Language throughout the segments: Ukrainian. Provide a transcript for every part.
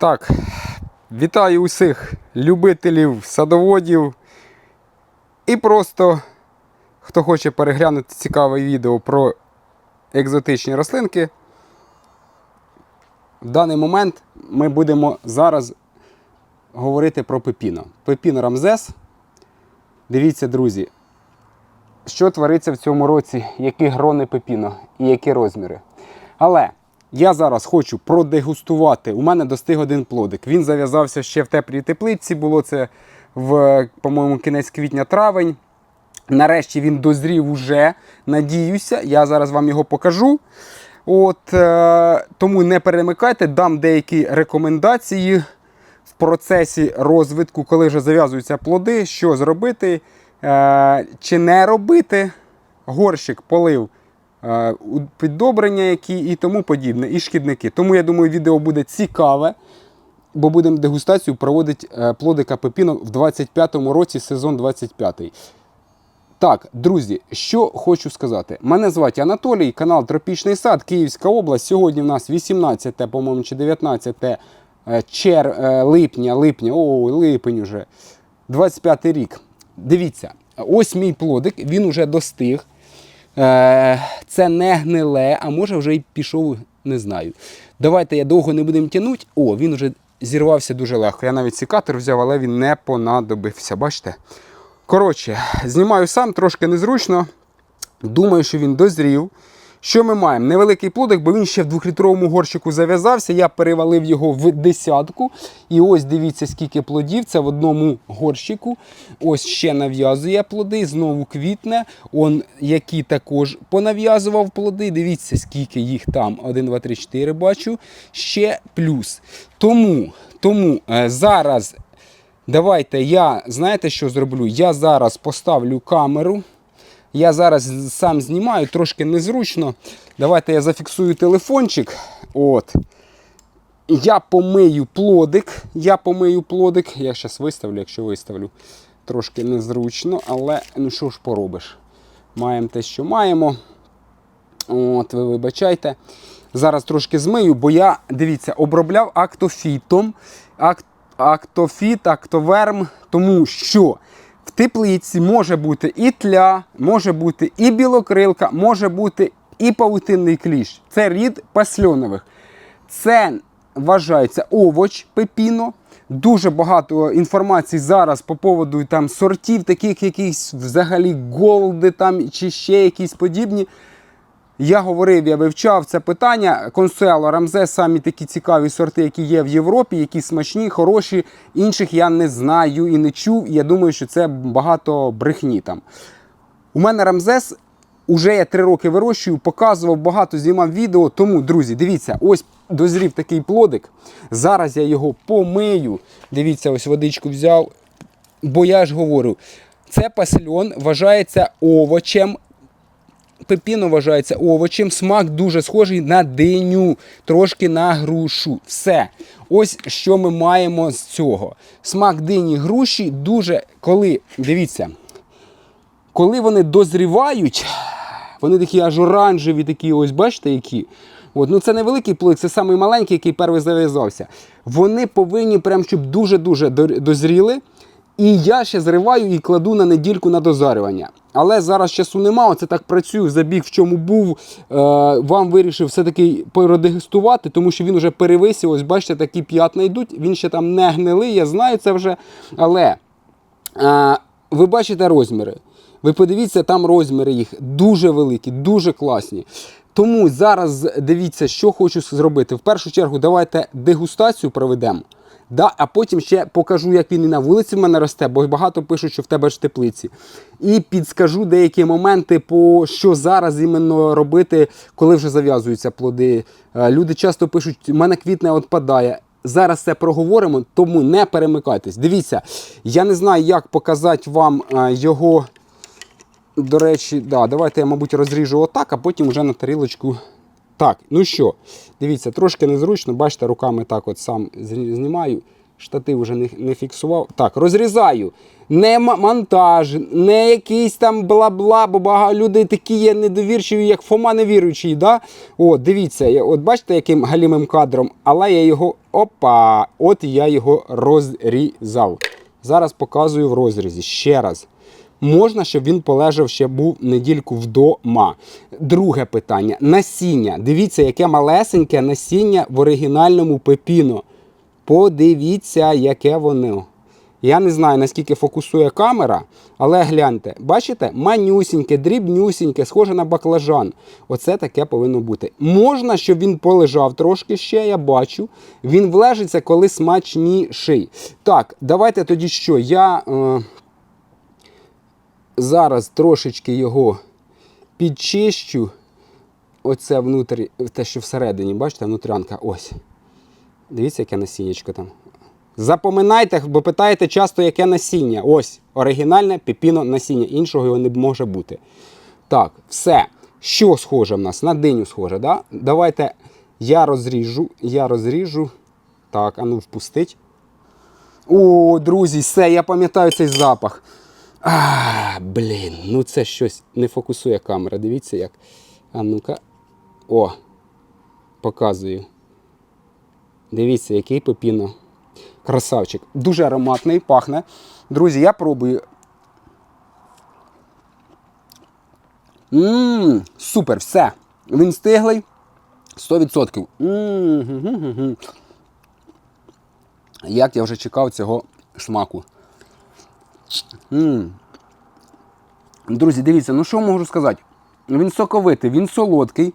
Так, вітаю усіх любителів, садоводів і просто хто хоче переглянути цікаве відео про екзотичні рослинки. В даний момент ми будемо зараз говорити про пепіно. Пепіно Рамзес. Дивіться, друзі, що твориться в цьому році, які грони пепіно і які розміри. Але я зараз хочу продегустувати. У мене достиг один плодик. Він зав'язався ще в теплій теплиці. Було це в, по-моєму, кінець квітня-травень. Нарешті він дозрів уже. Надіюся, я зараз вам його покажу. От, е, тому не перемикайте, дам деякі рекомендації в процесі розвитку, коли вже зав'язуються плоди, що зробити е, чи не робити. Горщик полив піддобрення, які і тому подібне, і шкідники. Тому я думаю, відео буде цікаве, бо будемо дегустацію проводити е, плодика пепіно в 25-му році, сезон 25-й. Так, друзі, що хочу сказати. Мене звати Анатолій, канал Тропічний сад, Київська область. Сьогодні в нас 18, по-моєму, чи 19 е, чер, е, липня, липня, о, липень уже. 25 рік. Дивіться, ось мій плодик, він уже достиг. Е, Це не гниле, а може вже й пішов, не знаю. Давайте я довго не будемо тягнути. О, він вже зірвався дуже легко. Я навіть секатор взяв, але він не понадобився. Бачите? Коротше, знімаю сам, трошки незручно. Думаю, що він дозрів. Що ми маємо? Невеликий плодик, бо він ще в двохлітровому горщику зав'язався. Я перевалив його в десятку. І ось дивіться, скільки плодів. Це в одному горщику. Ось ще нав'язує плоди, знову квітне. Он, які також понав'язував плоди. Дивіться, скільки їх там. 1, 2, 3, 4 бачу. Ще плюс. Тому, тому е, зараз Давайте я, знаєте, що зроблю? Я зараз поставлю камеру. Я зараз сам знімаю, трошки незручно. Давайте я зафіксую телефончик. От. Я помию плодик. Я помию плодик. Я зараз виставлю, якщо виставлю. Трошки незручно, але ну що ж поробиш? Маємо те, що маємо. От, ви вибачайте. Зараз трошки змию, бо я, дивіться, обробляв актофітом. Ак, актофіт, актоверм, тому що в теплиці може бути і тля, може бути і білокрилка, може бути і павутинний кліщ. Це рід пасльонових. Це вважається овоч пепіно. Дуже багато інформації зараз по поводу там сортів, таких якісь взагалі голди там чи ще якісь подібні. Я говорив, я вивчав це питання. Консуело, Рамзе, самі такі цікаві сорти, які є в Європі, які смачні, хороші. Інших я не знаю і не чув. І я думаю, що це багато брехні там. У мене Рамзес уже я три роки вирощую, показував багато, знімав відео. Тому, друзі, дивіться, ось дозрів такий плодик. Зараз я його помию. Дивіться, ось водичку взяв. Бо я ж говорю, це пасльон вважається овочем пепіно вважається овочем. Смак дуже схожий на диню, трошки на грушу. Все. Ось що ми маємо з цього. Смак дині груші дуже, коли, дивіться, коли вони дозрівають, вони такі аж оранжеві, такі, ось бачите, які. От, ну Це невеликий плик, це самий маленький, який перший зав'язався. Вони повинні, прям, щоб дуже-дуже дозріли. І я ще зриваю і кладу на недільку на дозарювання. Але зараз часу нема, оце так працюю, забіг в чому був. Е, вам вирішив все-таки продегустувати, тому що він вже перевисів. Ось бачите, такі п'ятна йдуть. Він ще там не гнилий, я знаю це вже. Але е, ви бачите розміри. Ви подивіться, там розміри їх дуже великі, дуже класні. Тому зараз дивіться, що хочу зробити. В першу чергу, давайте дегустацію проведемо. Да, а потім ще покажу, як він і на вулиці в мене росте, бо багато пишуть, що в тебе ж теплиці. І підскажу деякі моменти, по що зараз іменно робити, коли вже зав'язуються плоди. Е, Люди часто пишуть, у мене квітне відпадає. Зараз це проговоримо, тому не перемикайтесь. Дивіться, я не знаю, як показати вам е, його. До речі, да, давайте я, мабуть, розріжу отак, а потім вже на тарілочку. Так, ну що, дивіться, трошки незручно, бачите, руками так от сам знімаю. Штатив вже не, не фіксував. Так, розрізаю. Не монтаж, не якийсь там бла-бла, бо багато людей такі є недовірчиві, як Фома невіруючий. Да? От, дивіться, я- от бачите, яким галімим кадром, але я його. Опа! От я його розрізав. Зараз показую в розрізі. Ще раз. Можна, щоб він полежав ще був недільку вдома. Друге питання: насіння. Дивіться, яке малесеньке насіння в оригінальному пепіно. Подивіться, яке воно. Я не знаю, наскільки фокусує камера, але гляньте, бачите, манюсіньке, дрібнюсіньке, схоже на баклажан. Оце таке повинно бути. Можна, щоб він полежав трошки ще, я бачу. Він влежиться, коли смачніший. Так, давайте тоді що? Я. Е зараз трошечки його підчищу. Оце внутрі, те, що всередині, бачите, внутрянка. Ось. Дивіться, яке насіннячко там. Запоминайте, бо питаєте часто, яке насіння. Ось оригінальне пепіно насіння. Іншого його не може бути. Так, все. Що схоже в нас? На диню схоже, да? Давайте я розріжу, я розріжу. Так, а ну впустить. О, друзі, все, я пам'ятаю цей запах. А, блін, ну це щось не фокусує камера. Дивіться як. А ну-ка. О, показую. Дивіться, який пепіно. Красавчик. Дуже ароматний, пахне. Друзі, я пробую. Ммм, супер, все. Він стиглий. 100%. М-м-м-м-м. Як я вже чекав цього смаку. Друзі, дивіться, ну що можу сказати? Він соковитий, він солодкий.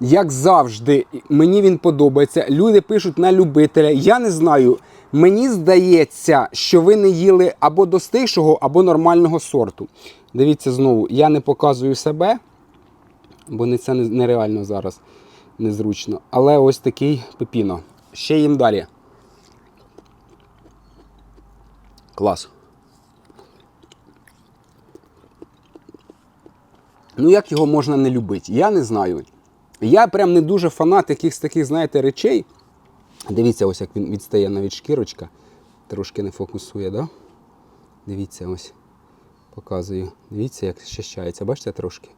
Як завжди, мені він подобається. Люди пишуть на любителя. Я не знаю. Мені здається, що ви не їли або достигшого, або нормального сорту. Дивіться знову, я не показую себе, бо це нереально зараз незручно. Але ось такий пепіно. Ще їм далі. Клас. Ну, як його можна не любити? Я не знаю. Я прям не дуже фанат якихось таких, знаєте, речей. Дивіться, ось як він відстає навіть шкірочка. Трошки не фокусує, да? Дивіться, ось. Показую. Дивіться, як щащається. Бачите трошки?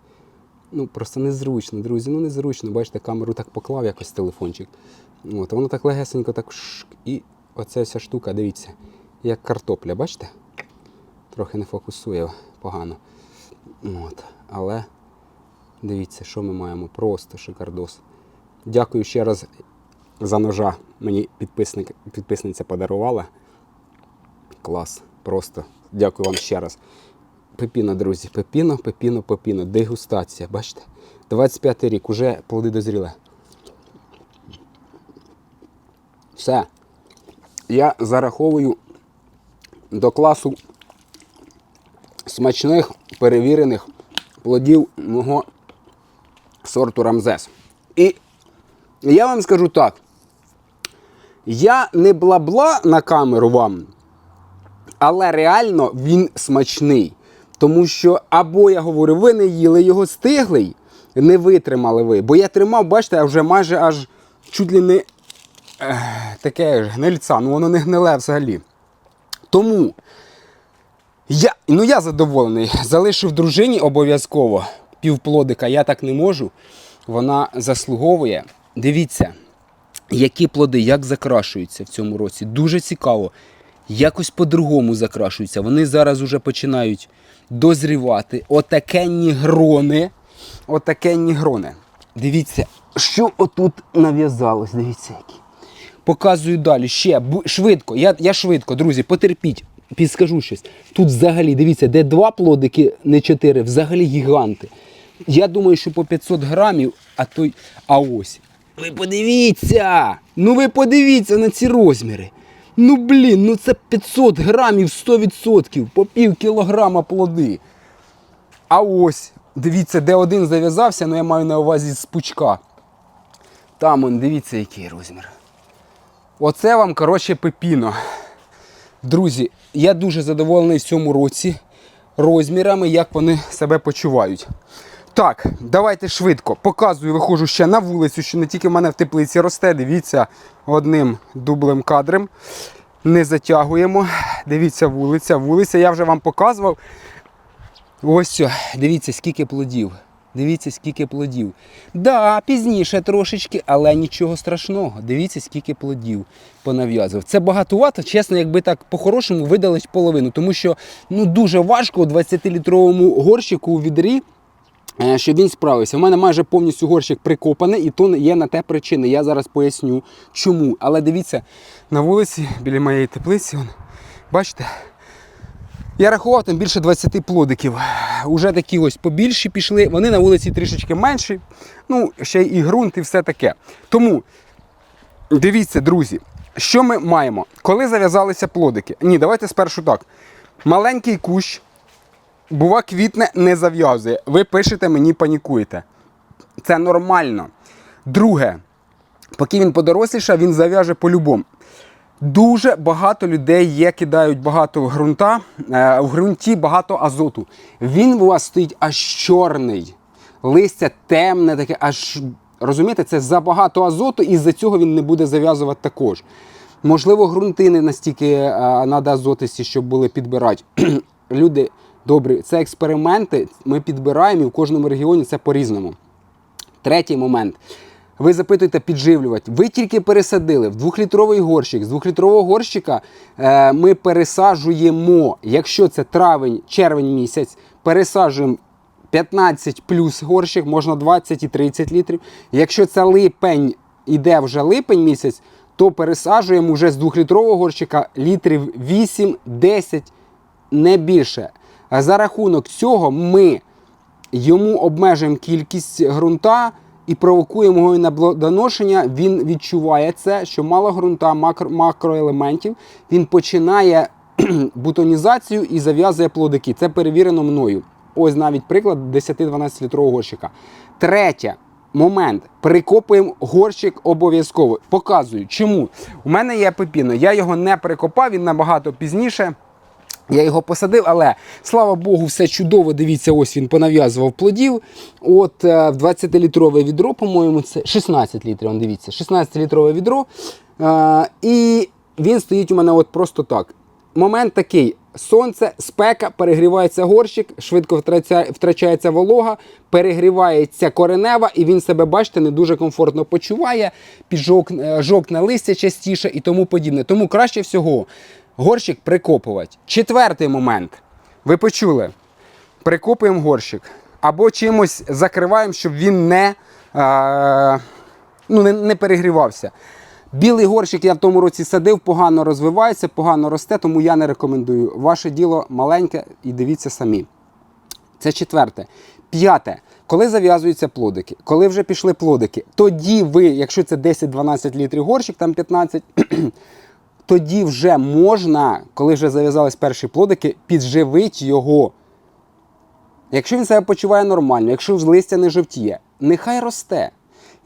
Ну, просто незручно, друзі. Ну незручно. Бачите, камеру так поклав якось телефончик. От, воно так легесенько, так і оця вся штука, дивіться, як картопля, бачите? Трохи не фокусує погано. От. Але дивіться, що ми маємо. Просто шикардос. Дякую ще раз за ножа. Мені підписник, підписниця подарувала. Клас. Просто дякую вам ще раз. Пепіно, друзі, пепіно, пепіно, пепіно. Дегустація, бачите? 25 рік, уже плоди дозріли. Все. Я зараховую до класу смачних перевірених плодів мого сорту Рамзес. І я вам скажу так. Я не бла-бла на камеру вам, але реально він смачний. Тому що, або я говорю, ви не їли його стиглий, не витримали ви. Бо я тримав, бачите, вже майже аж чуть ли не ех, таке гнильця, ну воно не гниле взагалі. Тому я, ну я задоволений. Залишив дружині обов'язково півплодика. Я так не можу. Вона заслуговує. Дивіться, які плоди, як закрашуються в цьому році. Дуже цікаво. Якось по-другому закрашуються. Вони зараз уже починають дозрівати. Отакенні грони. Отакенні грони. Дивіться, що отут нав'язалось. Дивіться, які. Показую далі. Ще швидко. Я, я швидко, друзі, потерпіть, підскажу щось. Тут взагалі, дивіться, де два плодики, не чотири, взагалі гіганти. Я думаю, що по 500 грамів, а той. А ось. Ви подивіться! Ну ви подивіться на ці розміри. Ну блін, ну це 500 грамів 100%, по пів кілограма плоди. А ось, дивіться, де один зав'язався, ну я маю на увазі з пучка. Там он, дивіться, який розмір. Оце вам, коротше, пепіно. Друзі, я дуже задоволений в цьому році розмірами, як вони себе почувають. Так, давайте швидко. Показую, виходжу ще на вулицю, що не тільки в мене в теплиці росте. Дивіться одним дублем кадром. Не затягуємо. Дивіться, вулиця. Вулиця я вже вам показував. Ось, дивіться, скільки плодів. Дивіться, скільки плодів. Да, пізніше трошечки, але нічого страшного. Дивіться, скільки плодів понав'язував. Це багатувато, чесно, якби так по-хорошому видалить половину. Тому що ну, дуже важко у 20-літровому горщику у відрі е, щоб він справився. У мене майже повністю горщик прикопаний, і то є на те причини. Я зараз поясню, чому. Але дивіться, на вулиці біля моєї теплиці, он, бачите, я рахував там більше 20 плодиків. Уже такі ось побільші пішли. Вони на вулиці трішечки менші. Ну, ще і ґрунт, і все таке. Тому дивіться, друзі, що ми маємо? Коли зав'язалися плодики? Ні, давайте спершу так. Маленький кущ бува квітне не зав'язує. Ви пишете мені, панікуєте. Це нормально. Друге, поки він подоросліша, він зав'яже по-любому. Дуже багато людей є, кидають багато ґрунта. Е, в ґрунті багато азоту. Він у вас стоїть аж чорний. Листя темне, таке, аж розумієте, це забагато азоту, і з-за цього він не буде зав'язувати також. Можливо, ґрунти не настільки треба азотисті, щоб були підбирати. Люди добрі, це експерименти. Ми підбираємо і в кожному регіоні це по-різному. Третій момент. Ви запитуєте підживлювати. Ви тільки пересадили в двохлітровий горщик. З двохлітрового горщика е, ми пересаджуємо, якщо це травень, червень місяць, пересаджуємо 15 плюс горщик, можна 20 і 30 літрів. Якщо це липень, іде вже липень місяць, то пересаджуємо вже з двохлітрового горщика літрів 8-10, не більше. За рахунок цього ми йому обмежуємо кількість ґрунта і провокуємо його на плодоношення. Він відчуває це, що мало ґрунта, макро, макроелементів. Він починає бутонізацію і зав'язує плодики. Це перевірено мною. Ось навіть приклад 10-12 літрового горщика. Третє. Момент. Прикопуємо горщик обов'язково. Показую, чому. У мене є пепіно. Я його не прикопав, він набагато пізніше. Я його посадив, але слава Богу, все чудово. Дивіться, ось він понав'язував плодів. От е, в 20-літрове відро, по-моєму, це 16 літрів. он, Дивіться, 16-літрове відро. Е, І він стоїть у мене от просто так. Момент такий: сонце, спека, перегрівається горщик, швидко втрачає- втрачається волога, перегрівається коренева, і він себе, бачите, не дуже комфортно почуває, піджок, е, жовтне листя частіше і тому подібне. Тому краще всього горщик прикопувати. Четвертий момент. Ви почули? Прикопуємо горщик. Або чимось закриваємо, щоб він не, е, ну, не, не перегрівався. Білий горщик я в тому році садив, погано розвивається, погано росте, тому я не рекомендую. Ваше діло маленьке і дивіться самі. Це четверте. П'яте. Коли зав'язуються плодики, коли вже пішли плодики, тоді ви, якщо це 10-12 літрів горщик, там 15, тоді вже можна, коли вже зав'язались перші плодики, підживити його. Якщо він себе почуває нормально, якщо листя не жовтіє, нехай росте.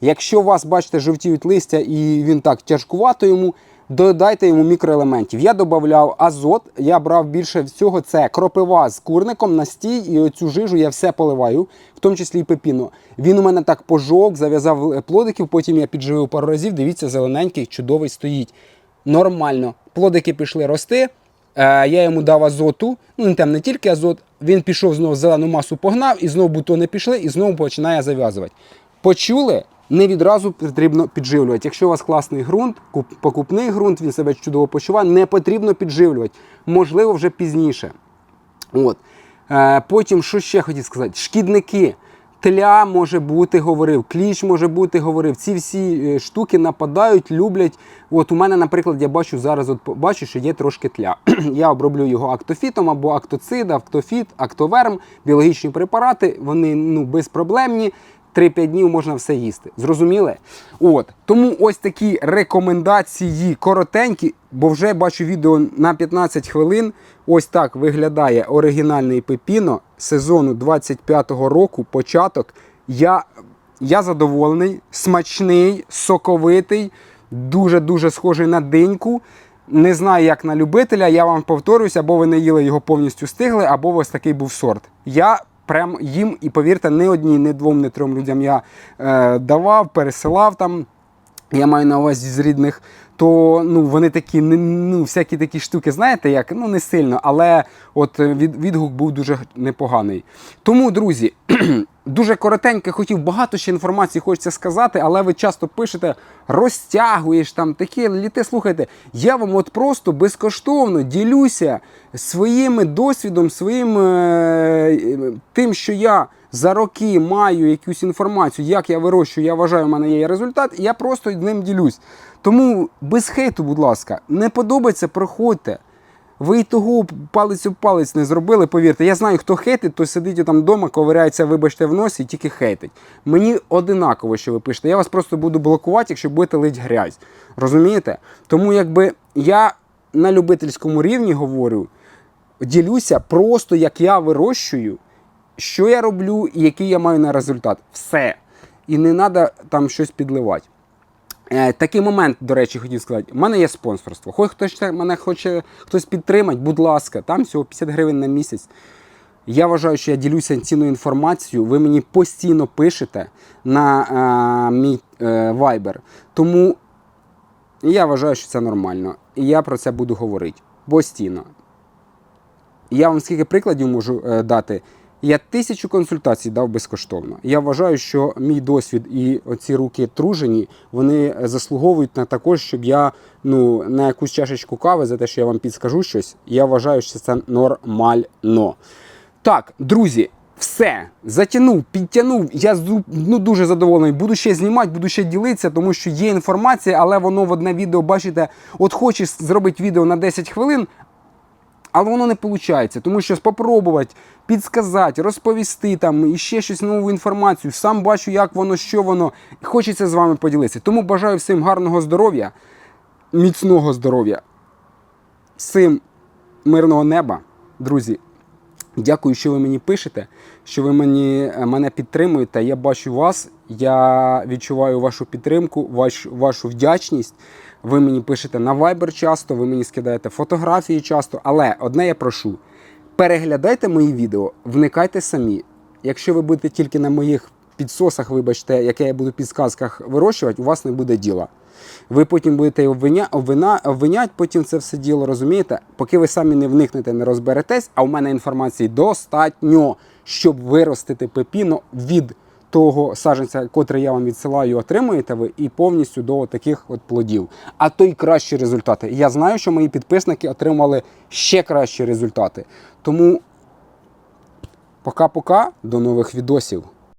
Якщо у вас, бачите, жовтіють листя і він так тяжкувато йому, додайте йому мікроелементів. Я додавав азот, я брав більше всього це кропива з курником, настій, і оцю жижу я все поливаю, в тому числі і пепіно. Він у мене так пожовк, зав'язав плодиків, потім я підживив пару разів. Дивіться, зелененький, чудовий стоїть. Нормально. Плодики пішли рости. Е, я йому дав азоту, ну там не тільки азот, він пішов знову зелену масу погнав, і знову бутони пішли, і знову починає зав'язувати. Почули? Не відразу потрібно підживлювати. Якщо у вас класний ґрунт, покупний ґрунт, він себе чудово почуває, не потрібно підживлювати. Можливо, вже пізніше. От. Е, потім, що ще хотів сказати? Шкідники. Тля може бути, говорив, кліч може бути, говорив. Ці всі е, штуки нападають, люблять. От у мене, наприклад, я бачу зараз, от бачу, що є трошки тля. я оброблю його актофітом або актоцид, актофіт, актоверм, біологічні препарати. Вони ну, безпроблемні. 3-5 днів можна все їсти. Зрозуміли? От. Тому ось такі рекомендації коротенькі, бо вже бачу відео на 15 хвилин. Ось так виглядає оригінальний пепіно сезону 25-го року, початок. Я, я задоволений, смачний, соковитий, дуже-дуже схожий на диньку. Не знаю, як на любителя, я вам повторююсь, або ви не їли його повністю стигли, або ось такий був сорт. Я прям їм, і повірте, не одній, не двом, не трьом людям я е, давав, пересилав там. Я маю на увазі з рідних, то ну вони такі, ну всякі такі штуки, знаєте, як ну не сильно, але от від, відгук був дуже непоганий. Тому, друзі, дуже коротенько хотів багато ще інформації хочеться сказати, але ви часто пишете, розтягуєш там такі літи. Слухайте, я вам от просто безкоштовно ділюся своїм досвідом, своїм е, тим, що я за роки маю якусь інформацію, як я вирощую, я вважаю, в мене є результат, я просто ним ділюсь. Тому без хейту, будь ласка, не подобається, проходьте. Ви і того палець об палець не зробили, повірте. Я знаю, хто хейтить, то сидить там вдома, ковиряється, вибачте, в носі і тільки хейтить. Мені одинаково, що ви пишете. Я вас просто буду блокувати, якщо будете лить грязь. Розумієте? Тому якби я на любительському рівні говорю, ділюся просто як я вирощую, що я роблю і який я маю на результат. Все. І не треба там щось підливати. Е, Такий момент, до речі, хотів сказати. У мене є спонсорство. Хоч хтось мене хоче хтось підтримати, будь ласка, там всього 50 гривень на місяць. Я вважаю, що я ділюся цінною інформацією. Ви мені постійно пишете на е, мій е, Viber. Тому я вважаю, що це нормально. І я про це буду говорити постійно. Я вам скільки прикладів можу е, дати. Я тисячу консультацій дав безкоштовно. Я вважаю, що мій досвід і оці руки тружені, вони заслуговують на також, щоб я ну, на якусь чашечку кави за те, що я вам підскажу щось. Я вважаю, що це нормально. Так, друзі, все. Затягнув, підтягнув. Я ну, дуже задоволений. Буду ще знімати, буду ще ділитися, тому що є інформація, але воно в одне відео, бачите, от хочеш зробити відео на 10 хвилин, але воно не виходить, тому що спробувати підсказати, розповісти там і ще щось нову інформацію. Сам бачу, як воно, що воно. і Хочеться з вами поділитися. Тому бажаю всім гарного здоров'я, міцного здоров'я, всім мирного неба, друзі. Дякую, що ви мені пишете, що ви мені, е, мене підтримуєте. Я бачу вас, я відчуваю вашу підтримку, ваш, вашу вдячність. Ви мені пишете на Viber часто, ви мені скидаєте фотографії часто. Але одне я прошу: переглядайте мої відео, вникайте самі. Якщо ви будете тільки на моїх підсосах, вибачте, яке я буду в підсказках вирощувати, у вас не буде діла. Ви потім будете обвиня, обвина, потім це все діло, розумієте? Поки ви самі не вникнете, не розберетесь, а у мене інформації достатньо, щоб виростити пепіно від того саджанця, котрий я вам відсилаю, отримуєте ви, і повністю до таких от плодів. А то й кращі результати. Я знаю, що мої підписники отримали ще кращі результати. Тому пока-пока, до нових відосів.